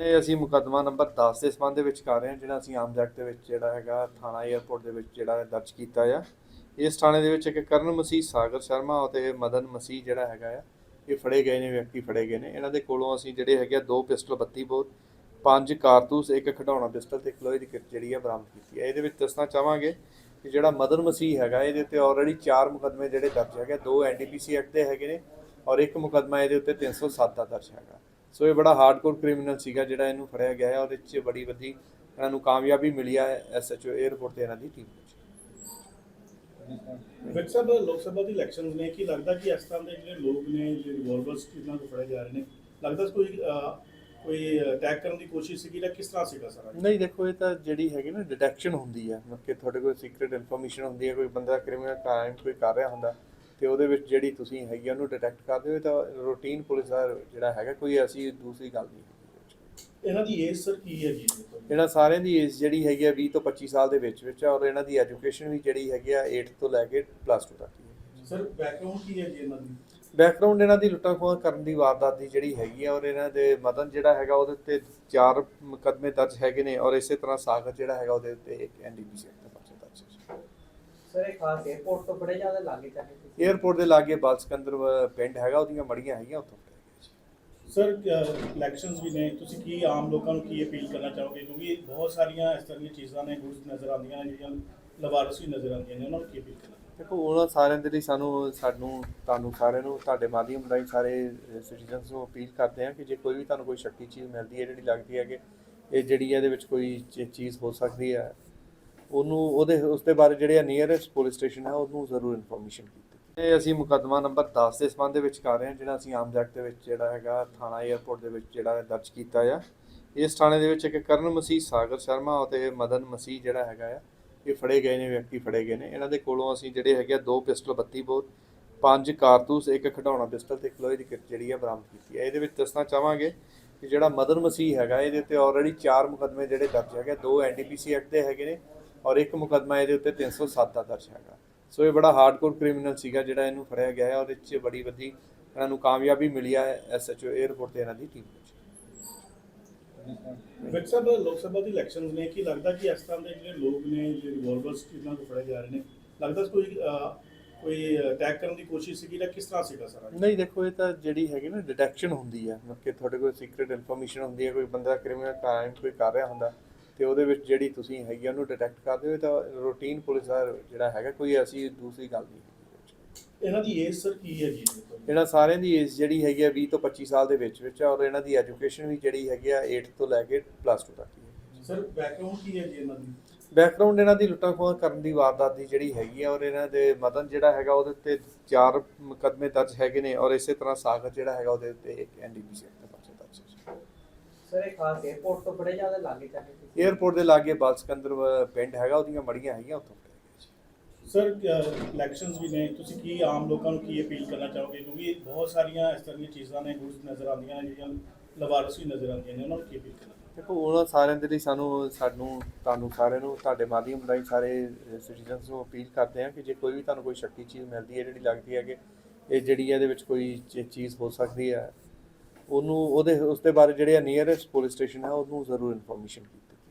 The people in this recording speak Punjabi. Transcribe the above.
ਇਹ ਅਸੀਂ ਮੁਕੱਦਮਾ ਨੰਬਰ 10 ਦੇ ਸੰਬੰਧ ਵਿੱਚ ਕਰ ਰਹੇ ਹਾਂ, ਜਿਹੜਾ ਅਸੀਂ ਆਮ ਜਗਤ ਦੇ ਵਿੱਚ ਜਿਹੜਾ ਹੈਗਾ, ਥਾਣਾ 에ਅਰਪੋਰਟ ਦੇ ਵਿੱਚ ਜਿਹੜਾ ਦਰਜ ਕੀਤਾ ਆ। ਇਸ ਥਾਣੇ ਦੇ ਵਿੱਚ ਇੱਕ ਕਰਨ ਮਸੀਹ ਸਾਗਰ ਸ਼ਰਮਾ ਅਤੇ ਮਦਨ ਮਸੀਹ ਜਿਹੜਾ ਹੈਗਾ ਆ, ਇਹ ਫੜੇ ਗਏ ਨੇ, ਵਿਅਕਤੀ ਫੜੇ ਗਏ ਨੇ। ਇਹਨਾਂ ਦੇ ਕੋਲੋਂ ਅਸੀਂ ਜਿਹੜੇ ਹੈਗੇ ਆ, ਦੋ ਪਿਸਟਲ 32 ਬੋਰ ਪੰਜ ਕਾਰਤੂਸ, ਇੱਕ ਖਿਡੌਣਾ ਪਿਸਟਲ ਤੇ ਇੱਕ ਲੋਹੇ ਦੀ ਕਿੱਟ ਜਿਹੜੀ ਆ ਬਰਾਮਦ ਕੀਤੀ ਹੈ ਇਹਦੇ ਵਿੱਚ ਦੱਸਣਾ ਚਾਹਾਂਗੇ ਕਿ ਜਿਹੜਾ ਮਦਨ ਮਸੀਹ ਹੈਗਾ, ਇਹਦੇ ਉੱਤੇ ਆਲਰੇਡੀ ਚਾਰ ਮੁਕੱਦਮੇ ਜਿਹੜੇ ਦਰਜ ਹੈਗੇ ਦੋ ਐਨਡੀਪੀਸੀ ਐਕਟ ਦੇ ਹੈਗੇ ਨੇ ਔਰ ਇੱਕ ਮੁਕੱਦਮਾ ਇਹਦੇ ਉੱਤੇ 307 ਦਾ ਦਰਜ ਹੈਗਾ। ਸੋ ਇਹ ਬੜਾ ਹਾਰਡਕੋਰ ਕ੍ਰਿਮੀਨਲ ਸੀਗਾ ਜਿਹੜਾ ਇਹਨੂੰ ਫੜਿਆ ਗਿਆ ਹੈ ਔਰ ਇਹ 'ਚ ਬੜੀ ਵੱਡੀ ਇਹਨਾਂ ਨੂੰ ਕਾਮਯਾਬੀ ਮਿਲੀ ਹੈ ਐਸਐਚਓ 에ਅਰਪੋਰਟ ਤੇ ਇਹਨਾਂ ਦੀ ਟੀਮ ਵਿੱਚ। ਵਿਕ ਸਾਹਿਬ ਲੋਕ ਸਭਾ ਦੀ ਇਲੈਕਸ਼ਨਸ ਨੇ ਕੀ ਲੱਗਦਾ ਕਿ ਇਸ ਤਰ੍ਹਾਂ ਦੇ ਜਿਹੜੇ ਲੋਕ ਨੇ ਜਿਹੜੇ ਰਿਵੋਲਵਰਸ ਇਹਨਾਂ ਤੋਂ ਫੜੇ ਜਾ ਰਹੇ ਨੇ ਲੱਗਦਾ ਕੋਈ ਕੋਈ ਅਟੈਕ ਕਰਨ ਦੀ ਕੋਸ਼ਿਸ਼ ਸੀਗੀ ਜਾਂ ਕਿਸ ਤਰ੍ਹਾਂ ਸੀਗਾ ਸਾਰਾ ਨਹੀਂ ਦੇਖੋ ਇਹ ਤਾਂ ਜਿਹੜੀ ਹੈਗੀ ਨਾ ਡਿਟੈਕਸ਼ਨ ਹੁੰਦੀ ਹੈ ਮਤਲਬ ਕਿ ਤੁਹਾਡੇ ਕੋਲ ਸੀਕ੍ਰੀਟ ਇਨਫੋਰਮੇਸ਼ਨ ਹੁੰਦੀ ਹੈ ਕੋਈ ਬੰਦਾ ਕ੍ਰਿਮੀਨਲ ਕ੍ਰਾਈਮ ਕੋਈ ਕਰ ਰਿਹਾ ਹੁੰਦਾ ਤੇ ਉਹਦੇ ਵਿੱਚ ਜਿਹੜੀ ਤੁਸੀਂ ਹੈਗੀ ਉਹਨੂੰ ਡਿਟੈਕਟ ਕਰਦੇ ਹੋ ਤਾਂ ਰੂਟੀਨ ਪੁਲਿਸ ਦਾ ਜਿਹੜਾ ਹੈਗਾ ਕੋਈ ਐਸੀ ਦੂਸਰੀ ਗੱਲ ਨਹੀਂ ਇਹਨਾਂ ਦੀ ਏਜ ਸਰ ਕੀ ਹੈ ਇਹਨਾਂ ਸਾਰਿਆਂ ਦੀ ਏਜ ਜਿਹੜੀ ਹੈਗੀ ਆ 20 ਤੋਂ 25 ਸਾਲ ਦੇ ਵਿੱਚ ਵਿੱਚ ਆ ਔਰ ਇਹਨਾਂ ਦੀ ਐਜੂਕੇਸ਼ਨ ਵੀ ਜਿਹੜੀ ਹੈਗੀ ਆ 8 ਤੋਂ ਲੈ ਕੇ ਪਲੱਸ 2 ਤੱਕ ਹੀ ਹੈ। ਸਰ ਬੈਕਗ੍ਰਾਉਂਡ ਕੀ ਹੈ ਜੀ ਇਹਨਾਂ ਦੀ? ਬੈਕਗ੍ਰਾਉਂਡ ਇਹਨਾਂ ਦੀ ਲੁੱਟਾਂ ਖੋਹਾਂ ਕਰਨ ਦੀ ਵਾਰਦਾਤ ਦੀ ਜਿਹੜੀ ਹੈਗੀ ਆ ਔਰ ਇਹਨਾਂ ਦੇ ਮਦਨ ਜਿਹੜਾ ਹੈਗਾ ਉਹਦੇ ਉੱਤੇ ਚਾਰ ਮੁਕੱਦਮੇ ਦਰਜ ਹੈਗੇ ਨੇ ਔਰ ਇਸੇ ਤਰ੍ਹਾਂ ਸਾਗਰ ਜਿਹੜਾ ਹੈਗਾ ਉਹਦੇ ਉੱਤੇ ਇੱਕ ਐਨਡੀਪੀਸੀ ਹੈ। ਸਰੇ ਖਾਸ 에어ਪੋਰਟ ਤੋਂ ਬੜੇ ਜ਼ਿਆਦਾ ਲਾਗੇ ਚੱਲੇ 에어ਪੋਰਟ ਦੇ ਲਾਗੇ ਬਾਲਸਕੰਦਰ ਪਿੰਡ ਹੈਗਾ ਉਹਦੀਆਂ ਮੜੀਆਂ ਹੈਗੀਆਂ ਉੱਥੋਂ। ਸਰ ਇਲੈਕਸ਼ਨਸ ਵੀ ਨੇ ਤੁਸੀਂ ਕੀ ਆਮ ਲੋਕਾਂ ਨੂੰ ਕੀ ਅਪੀਲ ਕਰਨਾ ਚਾਹੋਗੇ? ਕਿਉਂਕਿ ਬਹੁਤ ਸਾਰੀਆਂ ਇਸ ਤਰ੍ਹਾਂ ਦੀਆਂ ਚੀਜ਼ਾਂ ਨੇ ਗੁੱਡ ਨਜ਼ਰ ਆਉਂਦੀਆਂ ਨੇ ਜਿਹੜੀਆਂ ਲਵਾਰਸ ਵੀ ਨਜ਼ਰ ਆਉਂਦੀਆਂ ਨੇ ਉਹਨਾਂ ਨੂੰ ਕੀ ਅਪੀਲ ਕਰਨਾ ਦੇਖੋ ਉਹਨਾਂ ਸਾਰਿਆਂ ਦੇ ਲਈ ਸਾਨੂੰ ਸਾਨੂੰ ਤੁਹਾਨੂੰ ਸਾਰਿਆਂ ਨੂੰ ਤੁਹਾਡੇ ਮਾਧਿਅਮ ਰਾਹੀਂ ਸਾਰੇ ਸਿਟੀਜ਼ਨਸ ਕਰਦੇ ਹਾਂ ਕਿ ਜੇ ਕੋਈ ਵੀ ਤੁਹਾਨੂੰ ਕੋਈ ਸ਼ੱਕੀ ਚੀਜ਼ ਮਿਲਦੀ ਹੈ ਜਿਹੜੀ ਲੱਗਦੀ ਹੈ ਕਿ ਇਹ ਜਿਹੜੀ ਇਹਦੇ ਵਿੱਚ ਕੋਈ ਚੀਜ਼ ਹੋ ਸਕਦੀ ਹੈ ਉਹਨੂੰ ਉਹਦੇ ਉਸ ਦੇ ਬਾਰੇ ਜਿਹੜੇ ਨੀਅਰੈਸਟ ਪੁਲਿਸ ਸਟੇਸ਼ਨ ਹੈ, ਉਹਨੂੰ ਜ਼ਰੂਰ ਇਨਫੋਰਮੇਸ਼ਨ ਕੀਤੀ। ਇਹ ਅਸੀਂ ਮੁਕੱਦਮਾ ਨੰਬਰ 10 ਦੇ ਸੰਬੰਧ ਦੇ ਵਿੱਚ ਕਰ ਰਹੇ ਹਾਂ, ਜਿਹੜਾ ਅਸੀਂ ਆਮ ਜਗਤ ਦੇ ਵਿੱਚ ਜਿਹੜਾ ਹੈਗਾ, ਥਾਣਾ 에ਅਰਪੋਰਟ ਦੇ ਵਿੱਚ ਜਿਹੜਾ ਦਰਜ ਕੀਤਾ ਆ। ਇਸ ਥਾਣੇ ਦੇ ਵਿੱਚ ਇੱਕ ਕਰਨ ਮਸੀਹ ਸਾਗਰ ਸ਼ਰਮਾ ਅਤੇ ਮਦਨ ਮਸੀਹ ਜਿਹੜਾ ਹੈਗਾ ਆ, ਇਹ ਫੜੇ ਗਏ ਨੇ, ਵਿਅਕਤੀ ਫੜੇ ਗਏ ਨੇ। ਇਹਨਾਂ ਦੇ ਕੋਲੋਂ ਅਸੀਂ ਜਿਹੜੇ ਹੈਗੇ ਆ, ਦੋ ਪਿਸਟਲ 32 ਬੋਰ ਪੰਜ ਕਾਰਤੂਸ, ਇੱਕ ਖਿਡੌਣਾ ਪਿਸਟਲ ਤੇ ਇੱਕ ਲੋਹੇ ਦੀ ਕਿੱਟ ਜਿਹੜੀ ਆ ਬਰਾਮਦ ਕੀਤੀ ਹੈ ਇਹਦੇ ਵਿੱਚ ਦੱਸਣਾ ਚਾਹਾਂਗੇ ਕਿ ਜਿਹੜਾ ਮਦਨ ਮਸੀਹ ਹੈਗਾ, ਇਹਦੇ ਉੱਤੇ ਆਲਰੇਡੀ ਚਾਰ ਮੁਕੱਦਮੇ ਜਿਹੜੇ ਦਰਜ ਹੈਗੇ ਦੋ ਐਨਡੀਪੀਸੀ ਐਕਟ ਦੇ ਹੈਗੇ ਨੇ ਔਰ ਇੱਕ ਮੁਕੱਦਮਾ ਇਹਦੇ ਉੱਤੇ 307 ਦਾ ਦਰਜ ਹੈਗਾ। ਸੋ ਇਹ ਬੜਾ ਹਾਰਡਕੋਰ ਕ੍ਰਿਮੀਨਲ ਸੀਗਾ ਜਿਹੜਾ ਇਹਨੂੰ ਫੜਿਆ ਗਿਆ ਹੈ ਔਰ ਇਹ 'ਚ ਬੜੀ ਵੱਡੀ ਇਹਨਾਂ ਨੂੰ ਕਾਮਯਾਬੀ ਮਿਲੀ ਹੈ ਐਸਐਚਓ 에ਅਰਪੋਰਟ ਤੇ ਇਹਨਾਂ ਦੀ ਟੀਮ ਵਿੱਚ। ਵਿਕ ਸਾਹਿਬ ਲੋਕ ਸਭਾ ਦੀ ਇਲੈਕਸ਼ਨਸ ਨੇ ਕੀ ਲੱਗਦਾ ਕਿ ਇਸ ਤਰ੍ਹਾਂ ਦੇ ਜਿਹੜੇ ਲੋਕ ਨੇ ਜਿਹੜੇ ਰਿਵੋਲਵਰਸ ਇਹਨਾਂ ਤੋਂ ਫੜੇ ਜਾ ਰਹੇ ਨੇ ਲੱਗਦਾ ਕੋਈ ਕੋਈ ਅਟੈਕ ਕਰਨ ਦੀ ਕੋਸ਼ਿਸ਼ ਸੀਗੀ ਜਾਂ ਕਿਸ ਤਰ੍ਹਾਂ ਸੀਗਾ ਸਾਰਾ? ਨਹੀਂ ਦੇਖੋ ਇਹ ਤਾਂ ਜਿਹੜੀ ਹੈਗੀ ਨਾ ਡਿਟੈਕਸ਼ਨ ਹੁੰਦੀ ਹੈ ਮਤਲਬ ਕਿ ਤੁਹਾਡੇ ਕੋਲ ਸੀਕ੍ਰੀਟ ਇਨਫੋਰਮੇਸ਼ਨ ਹੁੰਦੀ ਹੈ ਕੋਈ ਬੰਦਾ ਕ੍ਰਿਮੀਨਲ ਕ੍ਰਾਈਮ ਕੋਈ ਕਰ ਰਿਹਾ ਹੁੰਦਾ ਤੇ ਉਹਦੇ ਵਿੱਚ ਜਿਹੜੀ ਤੁਸੀਂ ਹੈਗੀ ਉਹਨੂੰ ਡਿਟੈਕਟ ਕਰਦੇ ਹੋ ਤਾਂ ਰੂਟੀਨ ਪੁਲਿਸ ਦਾ ਜਿਹੜਾ ਹੈਗਾ ਕੋਈ ਐਸੀ ਦੂਸਰੀ ਗੱਲ ਨਹੀਂ ਇਹਨਾਂ ਦੀ ਏਜ ਸਰ ਕੀ ਹੈ ਇਹਨਾਂ ਸਾਰਿਆਂ ਦੀ ਏਜ ਜਿਹੜੀ ਹੈਗੀ ਆ 20 ਤੋਂ 25 ਸਾਲ ਦੇ ਵਿੱਚ ਵਿੱਚ ਆ ਔਰ ਇਹਨਾਂ ਦੀ ਐਜੂਕੇਸ਼ਨ ਵੀ ਜਿਹੜੀ ਹੈਗੀ ਆ 8 ਤੋਂ ਲੈ ਕੇ ਪਲੱਸ 2 ਤੱਕ ਹੀ ਸਰ ਬੈਕਗ੍ਰਾਉਂਡ ਕੀ ਹੈ ਜੀ ਇਹਨਾਂ ਦੀ? ਬੈਕਗ੍ਰਾਉਂਡ ਇਹਨਾਂ ਦੀ ਲੁੱਟਾਂ ਖੋਹਾਂ ਕਰਨ ਦੀ ਵਾਰਦਾਤ ਦੀ ਜਿਹੜੀ ਹੈਗੀ ਆ ਔਰ ਇਹਨਾਂ ਦੇ ਮਦਨ ਜਿਹੜਾ ਹੈਗਾ ਉਹਦੇ ਉੱਤੇ ਚਾਰ ਮੁਕੱਦਮੇ ਦਰਜ ਹੈਗੇ ਨੇ ਔਰ ਇਸੇ ਤਰ੍ਹਾਂ ਸਾਗਰ ਜਿਹੜਾ ਹੈਗਾ ਉਹਦੇ ਉੱਤੇ ਇੱਕ ਐਨਡੀਪੀਸੀ ਦਾ ਸਰੇ ਖਾਸ 에어ਪੋਰਟ ਤੋਂ ਬੜੇ ਜ਼ਿਆਦਾ ਲਾਗੇ ਚੱਲੇ ਸੀ। 에어ਪੋਰਟ ਦੇ ਲਾਗੇ ਬਾਲਸਕੰਦਰ ਪਿੰਡ ਹੈਗਾ ਉਹਦੀਆਂ ਮੜੀਆਂ ਹੈਗੀਆਂ ਉੱਥੋਂ ਸਰ ਇਲੈਕਸ਼ਨਸ ਵੀ ਨੇ। ਤੁਸੀਂ ਕੀ ਆਮ ਲੋਕਾਂ ਨੂੰ ਕੀ ਅਪੀਲ ਕਰਨਾ ਚਾਹੋਗੇ? ਕਿਉਂਕਿ ਬਹੁਤ ਸਾਰੀਆਂ ਇਸ ਤਰ੍ਹਾਂ ਦੀਆਂ ਚੀਜ਼ਾਂ ਨੇ ਗੁੱਡ ਨਜ਼ਰ ਆਉਂਦੀਆਂ ਜਿਹੜੀਆਂ ਲਵਾਰਸ ਨਜ਼ਰ ਆਉਂਦੀਆਂ ਨੇ। ਉਹਨਾਂ ਨੂੰ ਕੀ ਅਪੀਲ ਕਰਨਾ ਦੇਖੋ ਉਹਨਾਂ ਸਾਰਿਆਂ ਦੇ ਲਈ ਸਾਨੂੰ ਸਾਨੂੰ ਤੁਹਾਨੂੰ ਅਪੀਲ ਕਰਦੇ ਹਾਂ ਕਿ ਜੇ ਕੋਈ ਵੀ ਤੁਹਾਨੂੰ ਕੋਈ ਸ਼ੱਕੀ ਚੀਜ਼ ਮਿਲਦੀ ਹੈ ਜਿਹੜੀ ਲੱਗਦੀ ਹੈ ਕਿ ਇਹ ਜਿਹੜੀ ਇਹਦੇ ਵਿੱਚ ਕੋਈ ਚੀਜ਼ ਹੋ ਸਕਦੀ ਹੈ। ਉਹਨੂੰ ਉਹਦੇ ਉਸ ਦੇ ਬਾਰੇ ਜਿਹੜੇ ਨੀਅਰੈਸਟ ਪੁਲਿਸ ਸਟੇਸ਼ਨ ਹੈ ਉਹਨੂੰ ਜ਼ਰੂਰ ਇਨਫੋਰਮੇਸ਼ਨ ਕੀਤੀ।